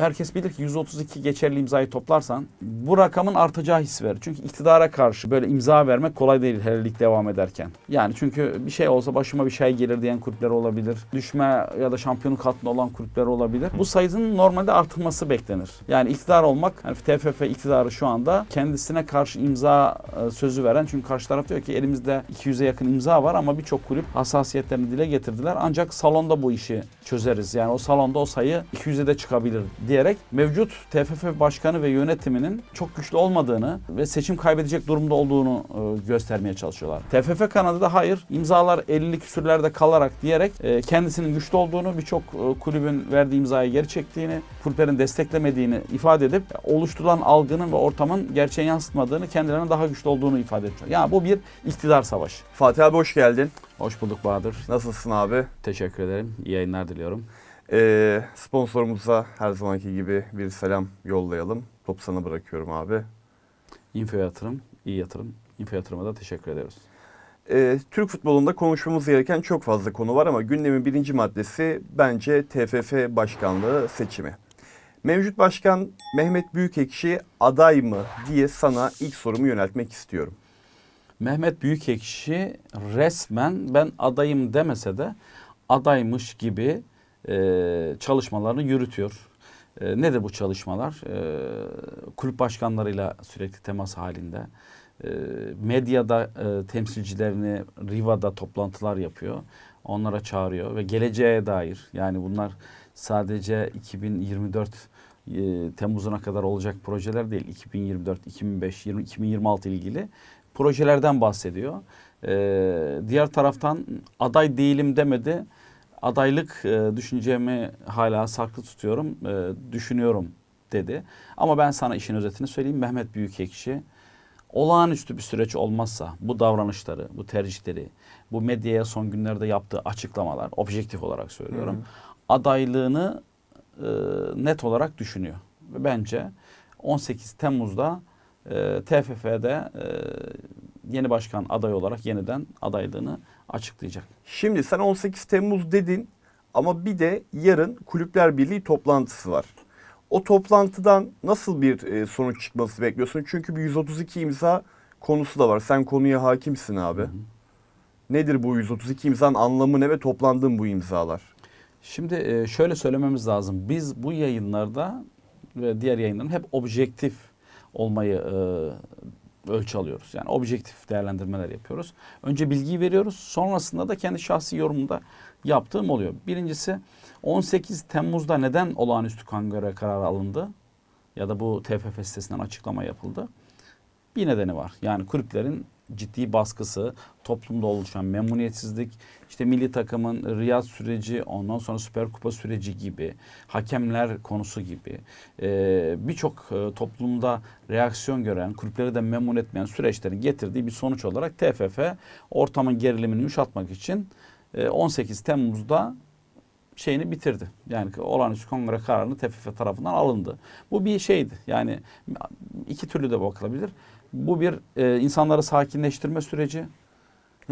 herkes bilir ki 132 geçerli imzayı toplarsan bu rakamın artacağı hissi verir. Çünkü iktidara karşı böyle imza vermek kolay değil her devam ederken. Yani çünkü bir şey olsa başıma bir şey gelir diyen kulüpler olabilir. Düşme ya da şampiyonluk hattında olan kulüpler olabilir. Bu sayının normalde artırılması beklenir. Yani iktidar olmak, yani TFF iktidarı şu anda kendisine karşı imza e, sözü veren çünkü karşı taraf diyor ki elimizde 200'e yakın imza var ama birçok kulüp hassasiyetlerini dile getirdiler. Ancak salonda bu işi çözeriz. Yani o salonda o sayı 200'e de çıkabilir diyerek mevcut TFF başkanı ve yönetiminin çok güçlü olmadığını ve seçim kaybedecek durumda olduğunu e, göstermeye çalışıyorlar. TFF kanadı da hayır imzalar 50'li küsürlerde kalarak diyerek e, kendisinin güçlü olduğunu birçok e, kulübün verdiği imzayı geri çektiğini, kulüplerin desteklemediğini ifade edip oluşturulan algının ve ortamın gerçeği yansıtmadığını, kendilerine daha güçlü olduğunu ifade ediyor. Yani bu bir iktidar savaşı. Fatih abi hoş geldin. Hoş bulduk Bahadır. Nasılsın abi? Teşekkür ederim. İyi yayınlar diliyorum. Ee, sponsorumuza her zamanki gibi bir selam yollayalım. Topu sana bırakıyorum abi. Info yatırım, iyi yatırım. Info yatırıma da teşekkür ediyoruz. Ee, Türk futbolunda konuşmamız gereken çok fazla konu var ama gündemin birinci maddesi bence TFF başkanlığı seçimi. Mevcut başkan Mehmet Büyükekşi aday mı diye sana ilk sorumu yöneltmek istiyorum. Mehmet Büyükekşi resmen ben adayım demese de adaymış gibi e, çalışmalarını yürütüyor. E, nedir bu çalışmalar? E, kulüp başkanlarıyla sürekli temas halinde. E, medyada e, temsilcilerini Riva'da toplantılar yapıyor. Onlara çağırıyor ve geleceğe dair yani bunlar sadece 2024 e, Temmuz'una kadar olacak projeler değil. 2024, 2025, 20, 2026 ilgili projelerden bahsediyor. Ee, diğer taraftan aday değilim demedi. Adaylık e, düşüncemi hala saklı tutuyorum, e, düşünüyorum dedi. Ama ben sana işin özetini söyleyeyim. Mehmet Büyükekşi olağanüstü bir süreç olmazsa bu davranışları, bu tercihleri, bu medyaya son günlerde yaptığı açıklamalar, objektif olarak söylüyorum, Hı hı. adaylığını e, net olarak düşünüyor. Ve bence 18 Temmuz'da e, TFF'de e, yeni başkan aday olarak yeniden adaylığını açıklayacak. Şimdi sen 18 Temmuz dedin ama bir de yarın Kulüpler Birliği toplantısı var. O toplantıdan nasıl bir e, sonuç çıkması bekliyorsun? Çünkü bir 132 imza konusu da var. Sen konuya hakimsin abi. Nedir bu 132 imzanın anlamı ne ve toplandığın bu imzalar? Şimdi e, şöyle söylememiz lazım. Biz bu yayınlarda ve diğer yayınların hep objektif olmayı e, ölçü alıyoruz. Yani objektif değerlendirmeler yapıyoruz. Önce bilgiyi veriyoruz. Sonrasında da kendi şahsi yorumunda yaptığım oluyor. Birincisi 18 Temmuz'da neden olağanüstü kongre kararı alındı? Ya da bu TFF sitesinden açıklama yapıldı. Bir nedeni var. Yani kulüplerin ciddi baskısı, toplumda oluşan memnuniyetsizlik, işte milli takımın Riyad süreci, ondan sonra Süper Kupa süreci gibi, hakemler konusu gibi e, birçok e, toplumda reaksiyon gören, kulüpleri de memnun etmeyen süreçlerin getirdiği bir sonuç olarak TFF ortamın gerilimini yumuşatmak için e, 18 Temmuz'da şeyini bitirdi. Yani olağanüstü kongre kararını TFF tarafından alındı. Bu bir şeydi. Yani iki türlü de bakılabilir. Bu bir e, insanları sakinleştirme süreci.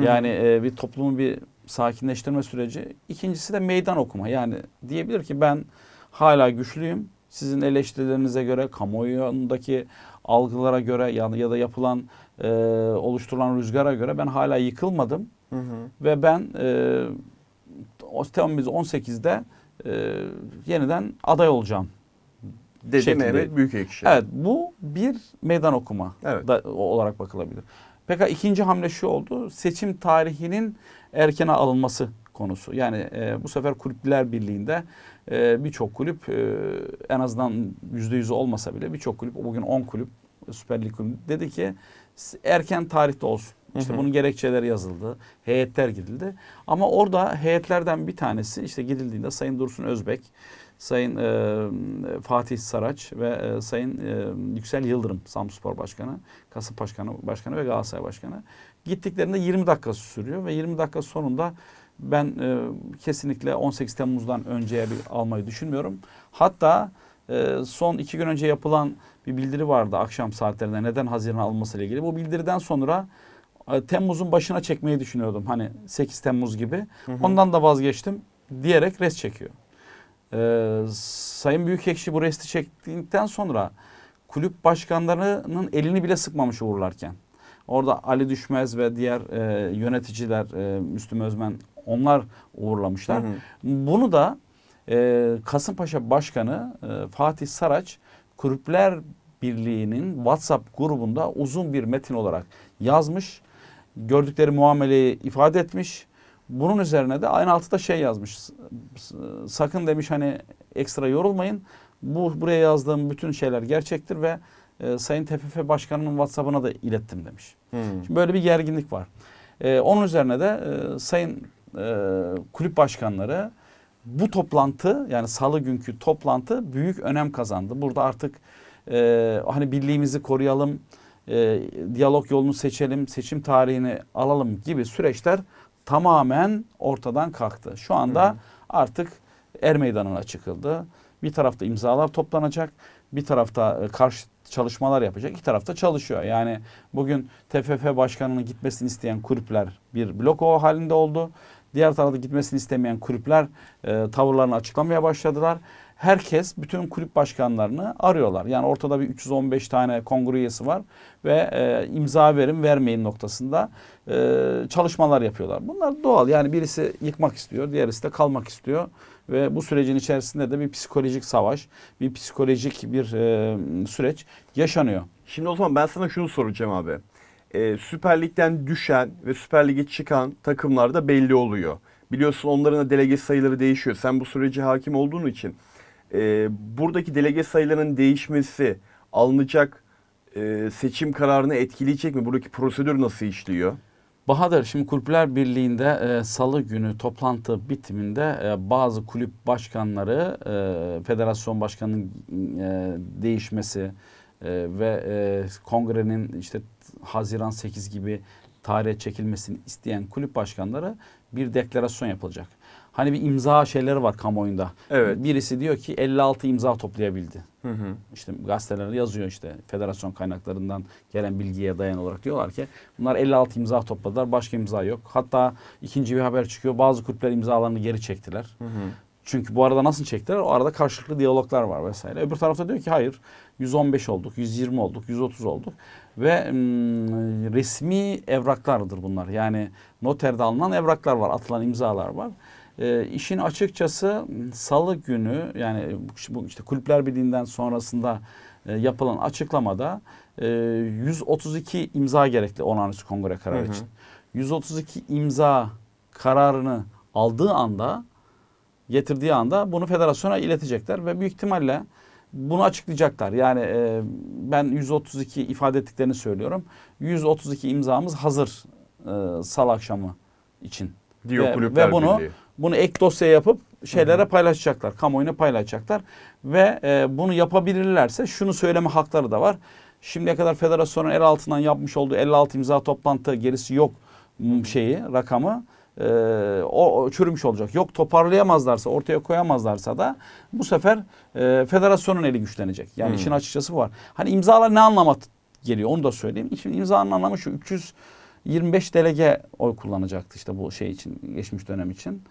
Yani e, bir toplumu bir sakinleştirme süreci. İkincisi de meydan okuma. Yani diyebilir ki ben hala güçlüyüm. Sizin eleştirilerinize göre, kamuoyundaki algılara göre ya, ya da yapılan e, oluşturulan rüzgara göre ben hala yıkılmadım. Hı hı. Ve ben e, Temmuz 18'de e, yeniden aday olacağım. Dedi Şeklinde. Mehmet Büyükekşi. Evet bu bir meydan okuma Evet. da, olarak bakılabilir. Peki ikinci hamle şu oldu. Seçim tarihinin erkene alınması konusu. Yani e, bu sefer Kulüpler Birliği'nde e, birçok kulüp e, en azından yüzde yüzü olmasa bile birçok kulüp bugün 10 kulüp Süper Lig kulübü dedi ki erken tarihte olsun. İşte Hı hı. bunun gerekçeleri yazıldı. Heyetler gidildi. Ama orada heyetlerden bir tanesi işte gidildiğinde Sayın Dursun Özbek, Sayın e, Fatih Saraç ve e, Sayın e, Yüksel Yıldırım Samspor Başkanı, Kasım Başkanı, Başkanı ve Galatasaray Başkanı. Gittiklerinde 20 dakika sürüyor ve 20 dakika sonunda ben e, kesinlikle 18 Temmuz'dan önceye bir almayı düşünmüyorum. Hatta e, son iki gün önce yapılan bir bildiri vardı akşam saatlerinde neden Haziran alınması ile ilgili. Bu bildiriden sonra e, Temmuz'un başına çekmeyi düşünüyordum. Hani 8 Temmuz gibi. Hı hı. Ondan da vazgeçtim diyerek res çekiyor. Ee, Sayın Büyükekşi bu resti çektikten sonra kulüp başkanlarının elini bile sıkmamış uğurlarken. Orada Ali Düşmez ve diğer e, yöneticiler, e, Müslüm Özmen onlar uğurlamışlar. Hı hı. Bunu da e, Kasımpaşa Başkanı e, Fatih Saraç Kulüpler Birliği'nin WhatsApp grubunda uzun bir metin olarak yazmış. Gördükleri muameleyi ifade etmiş. Bunun üzerine de aynı altıda şey yazmış. Sakın demiş hani ekstra yorulmayın. Bu buraya yazdığım bütün şeyler gerçektir ve e, Sayın TFF Başkanı'nın WhatsApp'ına da ilettim demiş. Hı. Şimdi böyle bir gerginlik var. Ee, onun üzerine de e, sayın e, kulüp başkanları bu toplantı yani salı günkü toplantı büyük önem kazandı. Burada artık e, hani birliğimizi koruyalım, e, diyalog yolunu seçelim, seçim tarihini alalım gibi süreçler tamamen ortadan kalktı. Şu anda artık er meydanına çıkıldı. Bir tarafta imzalar toplanacak, bir tarafta e, karşı çalışmalar yapacak, iki tarafta çalışıyor. Yani bugün TFF başkanının gitmesini isteyen kulüpler bir bloko halinde oldu. Diğer tarafta gitmesini istemeyen kulüpler e, tavırlarını açıklamaya başladılar. Herkes bütün kulüp başkanlarını arıyorlar. Yani ortada bir 315 tane kongre üyesi var ve e, imza verin vermeyin noktasında e, çalışmalar yapıyorlar. Bunlar doğal. Yani birisi yıkmak istiyor, diğerisi de kalmak istiyor ve bu sürecin içerisinde de bir psikolojik savaş, bir psikolojik bir e, süreç yaşanıyor. Şimdi o zaman ben sana şunu soracağım abi. Ee, Süper Lig'den düşen ve Süper Lig'e çıkan takımlar da belli oluyor. Biliyorsun onların da delege sayıları değişiyor. Sen bu sürece hakim olduğun için e, buradaki delege sayılarının değişmesi alınacak e, seçim kararını etkileyecek mi? Buradaki prosedür nasıl işliyor? Bahadır şimdi Kulüpler Birliği'nde e, salı günü toplantı bitiminde e, bazı kulüp başkanları e, federasyon başkanının e, değişmesi e, ve e, kongrenin işte Haziran 8 gibi tarihe çekilmesini isteyen kulüp başkanları bir deklarasyon yapılacak. Hani bir imza şeyleri var kamuoyunda. Evet. Birisi diyor ki 56 imza toplayabildi. Hı hı. İşte gazetelerde yazıyor işte federasyon kaynaklarından gelen bilgiye dayan olarak diyorlar ki bunlar 56 imza topladılar başka imza yok. Hatta ikinci bir haber çıkıyor bazı kulüpler imzalarını geri çektiler. Hı hı. Çünkü bu arada nasıl çektiler? O arada karşılıklı diyaloglar var vesaire. Öbür tarafta diyor ki hayır 115 olduk, 120 olduk, 130 olduk ve resmi evraklardır bunlar. Yani noterde alınan evraklar var, atılan imzalar var. E, işin açıkçası salı günü yani bu işte Kulüpler Birliği'nden sonrasında e, yapılan açıklamada e, 132 imza gerekli olağanüstü kongre kararı Hı hı. için. 132 imza kararını aldığı anda getirdiği anda bunu federasyona iletecekler ve büyük ihtimalle bunu açıklayacaklar. Yani e, ben 132 ifade ettiklerini söylüyorum. 132 imzamız hazır e, salı akşamı için. Diyor Ve- Kulüpler ve bunu- Birliği. Bunu ek dosya yapıp şeylere paylaşacaklar. Kamuoyuna paylaşacaklar. Ve e, bunu yapabilirlerse şunu söyleme hakları da var. Şimdiye kadar federasyonun el altından yapmış olduğu 56 imza toplantı gerisi yok şeyi rakamı e, o, çürümüş olacak. Yok toparlayamazlarsa ortaya koyamazlarsa da bu sefer e, federasyonun eli güçlenecek. Yani Hmm. işin açıkçası bu var. Hani imzalar ne anlama geliyor onu da söyleyeyim. Şimdi imzanın anlamı şu 325 delege oy kullanacaktı işte bu şey için geçmiş dönem için.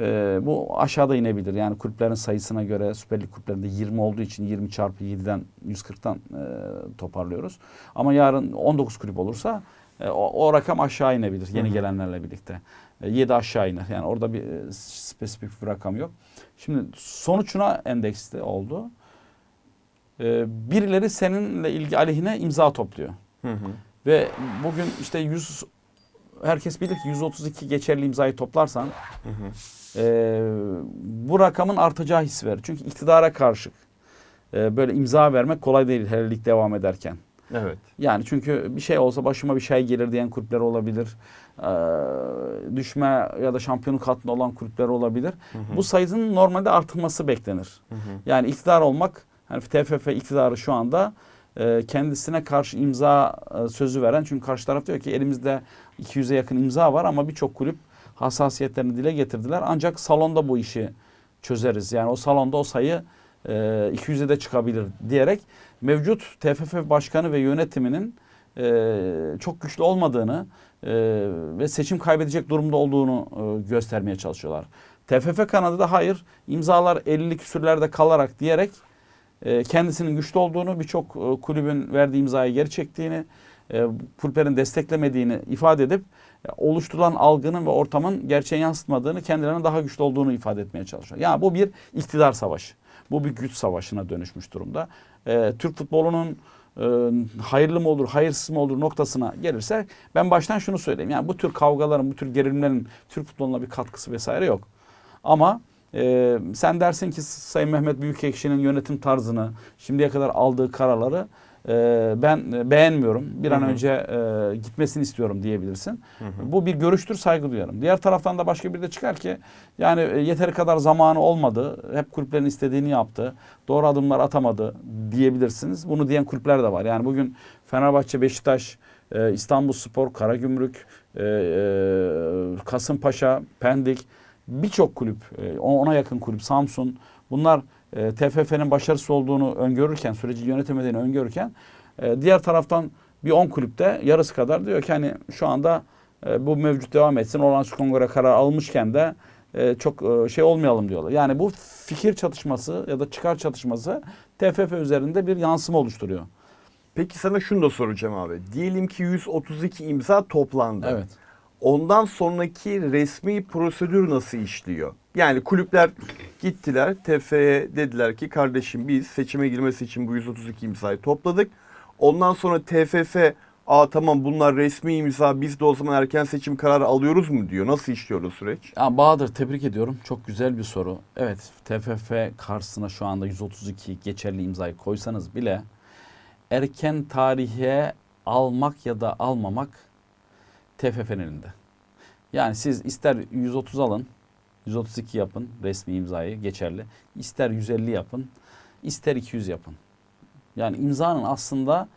Ee, bu aşağıda inebilir. Yani kulüplerin sayısına göre Süper Lig kulüplerinde 20 olduğu için 20 çarpı 7'den 140'tan e, toparlıyoruz. Ama yarın 19 kulüp olursa e, o, o rakam aşağı inebilir yeni Hı hı. gelenlerle birlikte. E, 7 aşağı iner. Yani orada bir e, spesifik bir rakam yok. Şimdi sonuçuna endeksli oldu. E, birileri seninle ilgi aleyhine imza topluyor. Hı hı. Ve bugün işte 100 herkes bilir ki 132 geçerli imzayı toplarsan Hı hı. e, bu rakamın artacağı his verir. Çünkü iktidara karşı e, böyle imza vermek kolay değil her lig devam ederken. Evet. Yani çünkü bir şey olsa başıma bir şey gelir diyen kulüpler olabilir. E, düşme ya da şampiyonluk hattında olan kulüpler olabilir. Hı hı. Bu sayının normalde artırması beklenir. Hı hı. Yani iktidar olmak, hani TFF iktidarı şu anda kendisine karşı imza e, sözü veren. Çünkü karşı taraf diyor ki elimizde 200'e yakın imza var ama birçok kulüp hassasiyetlerini dile getirdiler. Ancak salonda bu işi çözeriz. Yani o salonda o sayı e, 200'e de çıkabilir diyerek mevcut TFF başkanı ve yönetiminin e, çok güçlü olmadığını, e, ve seçim kaybedecek durumda olduğunu e, göstermeye çalışıyorlar. TFF kanadı da hayır imzalar 50 küsürlerde kalarak diyerek e, kendisinin güçlü olduğunu birçok e, kulübün verdiği imzayı geri çektiğini e, kulüplerin desteklemediğini ifade edip e, oluşturulan algının ve ortamın gerçeği yansıtmadığını kendilerine daha güçlü olduğunu ifade etmeye çalışıyor. Yani bu bir iktidar savaşı. Bu bir güç savaşına dönüşmüş durumda. E, Türk futbolunun e, hayırlı mı olur, hayırsız mı olur noktasına gelirse ben baştan şunu söyleyeyim. Yani bu tür kavgaların, bu tür gerilimlerin Türk futboluna bir katkısı vesaire yok. Ama e, sen dersin ki Sayın Mehmet Büyükekşi'nin yönetim tarzını, şimdiye kadar aldığı kararları e, ben e, beğenmiyorum. Bir an Hı hı. önce e, gitmesini istiyorum diyebilirsin. Bu bir görüştür, saygı duyarım. Diğer taraftan da başka bir de çıkar ki yani e, yeteri kadar zamanı olmadı. Hep kulüplerin istediğini yaptı. Doğru adımlar atamadı diyebilirsiniz. Bunu diyen kulüpler de var. Yani bugün Fenerbahçe, Beşiktaş, e, İstanbul Spor, Karagümrük, e, e, Kasımpaşa, Pendik birçok kulüp, e, ona yakın kulüp, Samsun bunlar e, TFF'nin başarısı olduğunu öngörürken, süreci yönetemediğini öngörürken e, diğer taraftan bir 10 kulüpte yarısı kadar diyor ki hani şu anda bu mevcut devam etsin. Olağanüstü kongre kararı almışken de çok şey olmayalım diyorlar. Yani bu fikir çatışması ya da çıkar çatışması TFF üzerinde bir yansıma oluşturuyor. Peki sana şunu da soracağım abi. Diyelim ki 132 imza toplandı. Evet. Ondan sonraki resmi prosedür nasıl işliyor? Yani kulüpler gittiler TF'ye dediler ki kardeşim biz seçime girmesi için bu 132 imzayı topladık. Ondan sonra TFF aa tamam bunlar resmi imza biz de o zaman erken seçim kararı alıyoruz mu diyor. Nasıl işliyor o süreç? Ya Bahadır tebrik ediyorum. Çok güzel bir soru. Evet TFF karşısına şu anda 132 geçerli imzayı koysanız bile erken tarihe almak ya da almamak TFF'nin elinde. Yani siz ister 130 alın, 132 yapın resmi imzayı geçerli. ister 150 yapın, ister 200 yapın. Yani imzanın aslında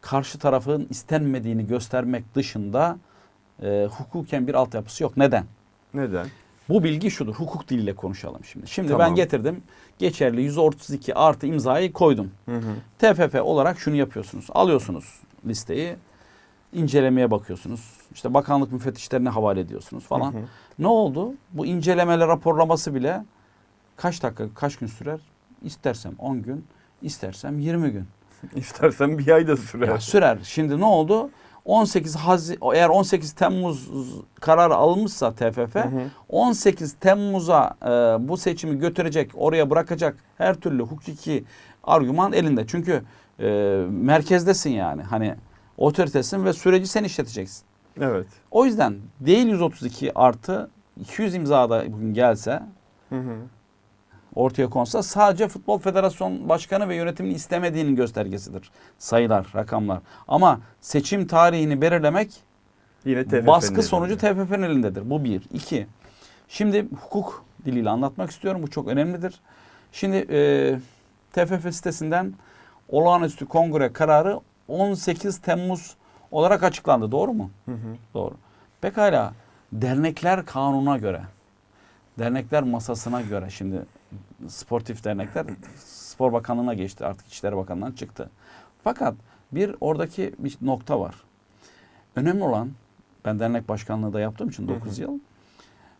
karşı tarafın istenmediğini göstermek dışında e, hukuken bir altyapısı yok. Neden? Neden? Bu bilgi şudur. Hukuk diliyle konuşalım şimdi. Şimdi Tamam. ben getirdim. Geçerli 132 artı imzayı koydum. Hı hı. TFF olarak şunu yapıyorsunuz. Alıyorsunuz listeyi. İncelemeye bakıyorsunuz. İşte bakanlık müfettişlerine havale ediyorsunuz falan. Hı hı. Ne oldu? Bu incelemeli raporlaması bile kaç dakika, kaç gün sürer? İstersem 10 gün, istersem 20 gün. İstersen bir ay da sürer. Ya sürer. Şimdi ne oldu? 18 Hazi eğer 18 Temmuz kararı alınmışsa TFF Hı hı. 18 Temmuz'a e, bu seçimi götürecek, oraya bırakacak her türlü hukuki argüman elinde. Çünkü e, merkezdesin yani. Hani otoritesin ve süreci sen işleteceksin. Evet. O yüzden değil 132 artı 200 imzada bugün gelse Hı hı. ortaya konsa sadece Futbol Federasyon Başkanı ve yönetiminin istemediğinin göstergesidir. Sayılar, rakamlar. Ama seçim tarihini belirlemek Yine TFF'nin baskı elinde. sonucu TFF'nin elindedir. Bu bir. İki. Şimdi hukuk diliyle anlatmak istiyorum. Bu çok önemlidir. Şimdi e, TFF sitesinden olağanüstü kongre kararı 18 Temmuz olarak açıklandı. Doğru mu? Hı hı. Doğru. Pekala dernekler kanuna göre, dernekler masasına göre şimdi sportif dernekler spor bakanlığına geçti artık İçişleri Bakanlığı'ndan çıktı. Fakat bir oradaki bir nokta var. Önemli olan ben dernek başkanlığı da yaptığım için 9 yıl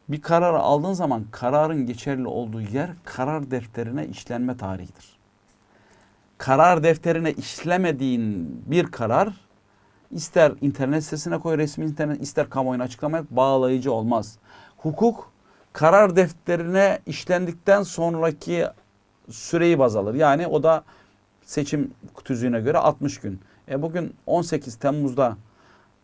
bir kararı aldığın zaman kararın geçerli olduğu yer karar defterine işlenme tarihidir. Karar defterine işlemediğin bir karar ister internet sitesine koy resmi internet ister kamuoyuna açıklama yap, bağlayıcı olmaz. Hukuk karar defterine işlendikten sonraki süreyi baz alır. Yani o da seçim tüzüğüne göre 60 gün. E bugün 18 Temmuz'da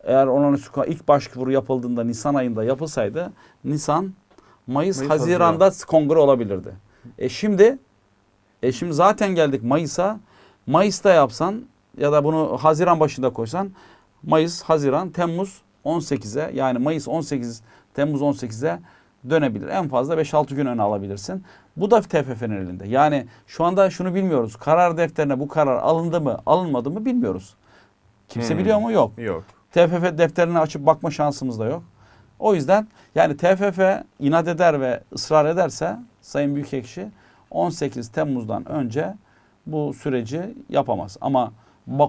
eğer onun ilk başvuru yapıldığında Nisan ayında yapılsaydı Nisan, Mayıs, Mayıs, Haziran'da kongre olabilirdi. E şimdi e şimdi zaten geldik Mayıs'a. Mayıs'ta yapsan ya da bunu Haziran başında koysan Mayıs, Haziran, Temmuz 18'e yani Mayıs 18, Temmuz 18'e dönebilir. En fazla 5-6 gün öne alabilirsin. Bu da TFF'nin elinde. Yani şu anda şunu bilmiyoruz. Karar defterine bu karar alındı mı, alınmadı mı bilmiyoruz. Kimse Hmm. biliyor mu? Yok. Yok. TFF defterini açıp bakma şansımız da yok. O yüzden yani TFF inat eder ve ısrar ederse Sayın Büyükekşi 18 Temmuz'dan önce bu süreci yapamaz. Ama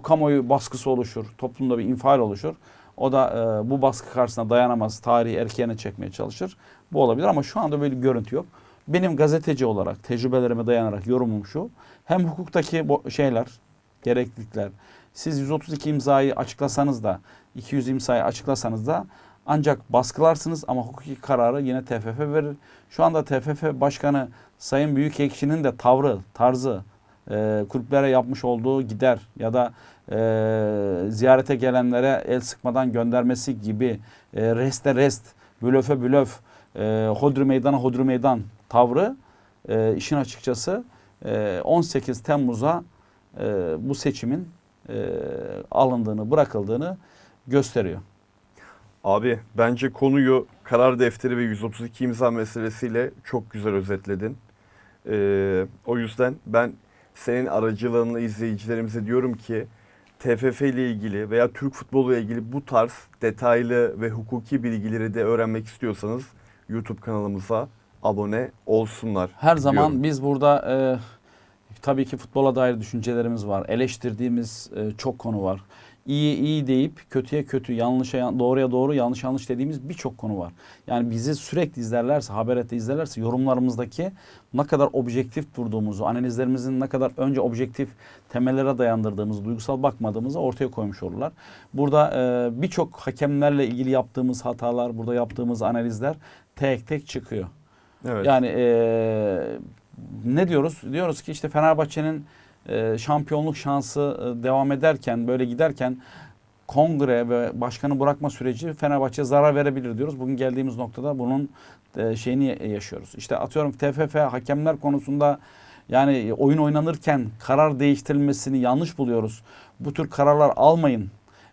kamuoyu baskısı oluşur, toplumda bir infial oluşur. O da e, bu baskı karşısında dayanamaz. Tarihi erkeğine çekmeye çalışır. Bu olabilir ama şu anda böyle bir görüntü yok. Benim gazeteci olarak tecrübelerime dayanarak yorumum şu. Hem hukuktaki şeyler, gereklilikler. Siz 132 imzayı açıklasanız da 200 imzayı açıklasanız da ancak baskılarsınız ama hukuki kararı yine TFF verir. Şu anda TFF Başkanı Sayın Büyükekşi'nin de tavrı, tarzı, e, kulüplere yapmış olduğu gider ya da e, ziyarete gelenlere el sıkmadan göndermesi gibi e, reste rest, blöfe blöf, e, hodri meydana hodri meydan tavrı e, işin açıkçası e, 18 Temmuz'a e, bu seçimin e, alındığını, bırakıldığını gösteriyor. Abi bence konuyu karar defteri ve 132 imza meselesiyle çok güzel özetledin. Ee, o yüzden ben senin aracılığınla izleyicilerimize diyorum ki TFF ile ilgili veya Türk futbolu ile ilgili bu tarz detaylı ve hukuki bilgileri de öğrenmek istiyorsanız YouTube kanalımıza abone olsunlar. Her zaman diyorum. biz burada e, tabii ki futbola dair düşüncelerimiz var. Eleştirdiğimiz e, çok konu var. İyi iyi deyip kötüye kötü, yanlışa yan- doğruya doğru, yanlış yanlış dediğimiz birçok konu var. Yani bizi sürekli izlerlerse, haberette izlerlerse yorumlarımızdaki ne kadar objektif durduğumuzu, analizlerimizin ne kadar önce objektif temellere dayandırdığımızı, duygusal bakmadığımızı ortaya koymuş olurlar. Burada e, birçok hakemlerle ilgili yaptığımız hatalar, burada yaptığımız analizler tek tek çıkıyor. Evet. Yani eee, ne diyoruz? Diyoruz ki işte Fenerbahçe'nin eee, şampiyonluk şansı eee, devam ederken böyle giderken kongre ve başkanı bırakma süreci Fenerbahçe'ye zarar verebilir diyoruz. Bugün geldiğimiz noktada bunun eee, şeyini yaşıyoruz. İşte atıyorum TFF hakemler konusunda yani oyun oynanırken karar değiştirilmesini yanlış buluyoruz. Bu tür kararlar almayın.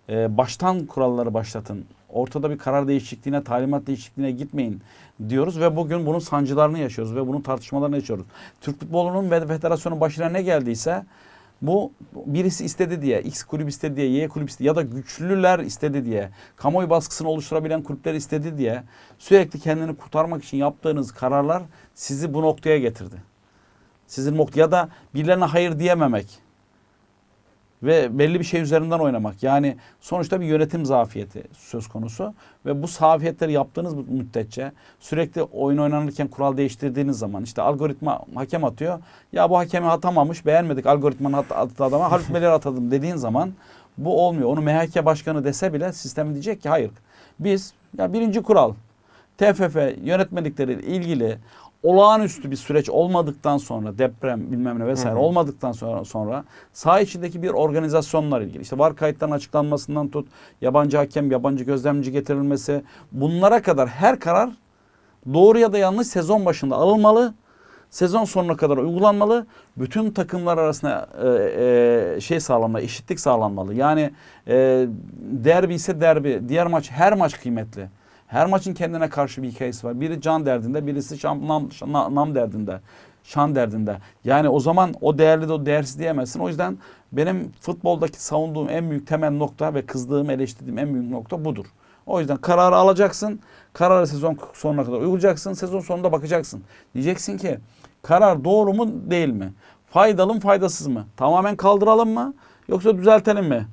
Eee, baştan kuralları başlatın. Ortada bir karar değişikliğine, talimat değişikliğine gitmeyin diyoruz ve bugün bunun sancılarını yaşıyoruz ve bunun tartışmalarını yaşıyoruz. Türk futbolunun ve federasyonun başına ne geldiyse bu birisi istedi diye, X kulüp istedi diye, Y kulüp istedi ya da güçlüler istedi diye, kamuoyu baskısını oluşturabilen kulüpler istedi diye sürekli kendini kurtarmak için yaptığınız kararlar sizi bu noktaya getirdi. Sizin nokta ya da birilerine hayır diyememek ve belli bir şey üzerinden oynamak. Yani sonuçta bir yönetim zafiyeti söz konusu ve bu zafiyetleri yaptığınız müddetçe sürekli oyun oynanırken kural değiştirdiğiniz zaman işte algoritma hakem atıyor. Ya bu hakemi atamamış beğenmedik algoritmanın at- attığı adama Halit Meler atadım dediğin zaman bu olmuyor. Onu MHK başkanı dese bile sistem diyecek ki hayır. Biz ya birinci kural TFF yönetmelikleriyle ilgili olağanüstü bir süreç olmadıktan sonra deprem bilmem ne vesaire Hı hı. olmadıktan sonra sonra saha içindeki bir organizasyonlar ilgili işte var kayıtların açıklanmasından tut yabancı hakem yabancı gözlemci getirilmesi bunlara kadar her karar doğru ya da yanlış sezon başında alınmalı. Sezon sonuna kadar uygulanmalı. Bütün takımlar arasında e, e, şey sağlanmalı, eşitlik sağlanmalı. Yani e, derbi ise derbi, diğer maç her maç kıymetli. Her maçın kendine karşı bir hikayesi var. Biri can derdinde, birisi şam, nam, şan- nam derdinde, şan derdinde. Yani o zaman o değerli de o değersiz diyemezsin. O yüzden benim futboldaki savunduğum en büyük temel nokta ve kızdığım, eleştirdiğim en büyük nokta budur. O yüzden kararı alacaksın. Kararı sezon sonuna kadar uygulayacaksın. Sezon sonunda bakacaksın. Diyeceksin ki karar doğru mu değil mi? Faydalı mı faydasız mı? Tamamen kaldıralım mı? Yoksa düzeltelim mi?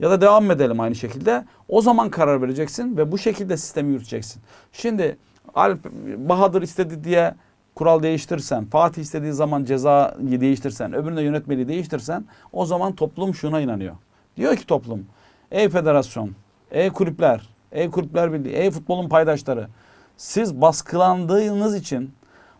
Ya da devam edelim aynı şekilde? O zaman karar vereceksin ve bu şekilde sistemi yürüteceksin. Şimdi Alp Bahadır istedi diye kural değiştirsen, Fatih istediği zaman cezayı değiştirsen, öbüründe yönetmeliği değiştirsen o zaman toplum şuna inanıyor. Diyor ki toplum, ey federasyon, ey kulüpler, ey kulüpler birliği, ey futbolun paydaşları siz baskılandığınız için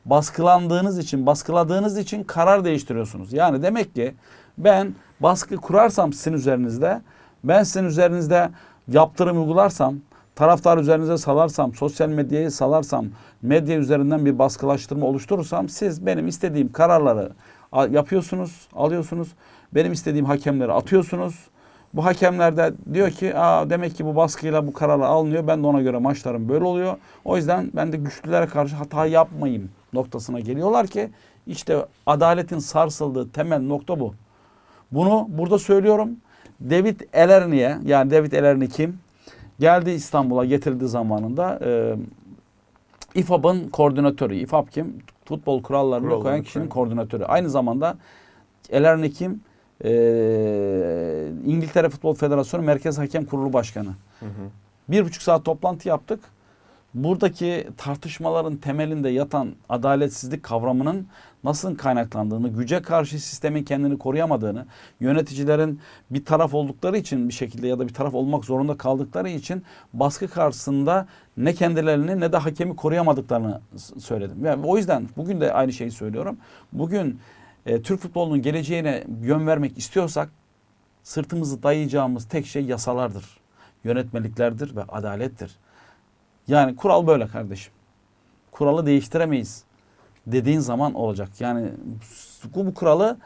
baskılandığınız için, baskıladığınız için karar değiştiriyorsunuz. Yani demek ki ben baskı kurarsam sizin üzerinizde, ben sizin üzerinizde yaptırım uygularsam, taraftar üzerinize salarsam, sosyal medyayı salarsam, medya üzerinden bir baskılaştırma oluşturursam siz benim istediğim kararları yapıyorsunuz, alıyorsunuz. Benim istediğim hakemleri atıyorsunuz. Bu hakemler de diyor ki Aa, demek ki bu baskıyla bu kararlar alınıyor. Ben de ona göre maçlarım böyle oluyor. O yüzden ben de güçlülere karşı hata yapmayayım noktasına geliyorlar ki işte adaletin sarsıldığı temel nokta bu. Bunu burada söylüyorum. David Elerni'ye yani David Elerni kim? Geldi İstanbul'a getirildiği zamanında e, İFAB'ın koordinatörü. İFAB kim? Futbol kurallarını Kurallarını koyan kişinin koyan. koordinatörü. Aynı zamanda Elerni kim? Ee, İngiltere Futbol Federasyonu Merkez Hakem Kurulu Başkanı. Bir buçuk saat toplantı yaptık. Buradaki tartışmaların temelinde yatan adaletsizlik kavramının nasıl kaynaklandığını, güce karşı sistemin kendini koruyamadığını, yöneticilerin bir taraf oldukları için bir şekilde ya da bir taraf olmak zorunda kaldıkları için baskı karşısında ne kendilerini ne de hakemi koruyamadıklarını söyledim. Yani o yüzden bugün de aynı şeyi söylüyorum. Bugün e, Türk futbolunun geleceğine yön vermek istiyorsak sırtımızı dayayacağımız tek şey yasalardır. Yönetmeliklerdir ve adalettir. Yani kural böyle kardeşim. Kuralı değiştiremeyiz dediğin zaman olacak. Yani bu, bu kuralı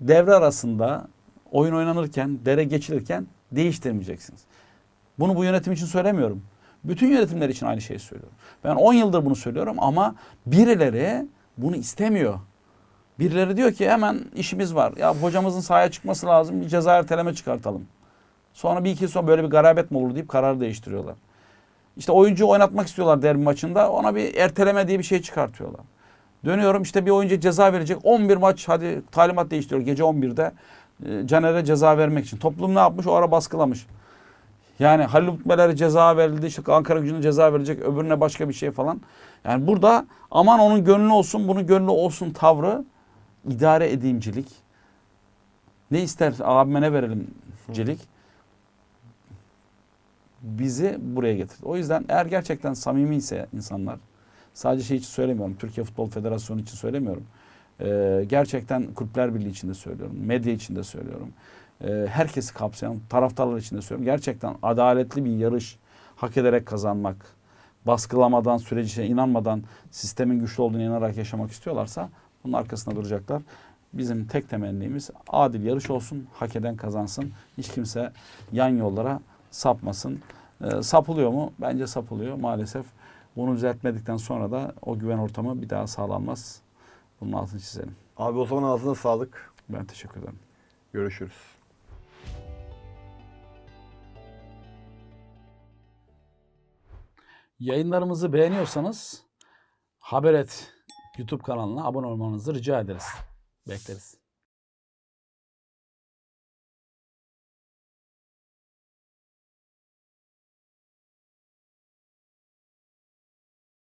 devre arasında oyun oynanırken, dere geçilirken değiştirmeyeceksiniz. Bunu bu yönetim için söylemiyorum. Bütün yönetimler için aynı şeyi söylüyorum. Ben 10 yıldır bunu söylüyorum ama birileri bunu istemiyor. Birileri diyor ki hemen işimiz var. Ya hocamızın sahaya çıkması lazım. Bir ceza erteleme çıkartalım. Sonra bir iki yıl sonra böyle bir garabet mi olur deyip karar değiştiriyorlar. İşte oyuncu oynatmak istiyorlar derbi maçında. Ona bir erteleme diye bir şey çıkartıyorlar. Dönüyorum işte bir oyuncu ceza verecek. 11 maç hadi talimat değiştiriyor gece 11'de. e, Caner'e ceza vermek için. Toplum ne yapmış? O ara baskılamış. Yani Halil Utmeler'e ceza verildi. işte Ankara gücüne ceza verecek. Öbürüne başka bir şey falan. Yani burada aman onun gönlü olsun, bunun gönlü olsun tavrı idare edeyimcilik. Ne ister abime ne verelim cilik bizi buraya getirdi. O yüzden eğer gerçekten samimi ise insanlar sadece şey için söylemiyorum. Türkiye Futbol Federasyonu için söylemiyorum. Ee, gerçekten Kulüpler Birliği için de söylüyorum. Medya için de söylüyorum. Ee, herkesi kapsayan taraftarlar için de söylüyorum. Gerçekten adaletli bir yarış hak ederek kazanmak, baskılamadan, sürece inanmadan, sistemin güçlü olduğunu inanarak yaşamak istiyorlarsa bunun arkasında duracaklar. Bizim tek temennimiz adil yarış olsun, hak eden kazansın. Hiç kimse yan yollara sapmasın. Ee, sapılıyor mu? Bence sapılıyor maalesef. Bunu düzeltmedikten sonra da o güven ortamı bir daha sağlanmaz. Bunun altını çizelim. Abi o zaman ağzına sağlık. Ben teşekkür ederim. Görüşürüz. Yayınlarımızı beğeniyorsanız Haberet YouTube kanalına abone olmanızı rica ederiz. Bekleriz.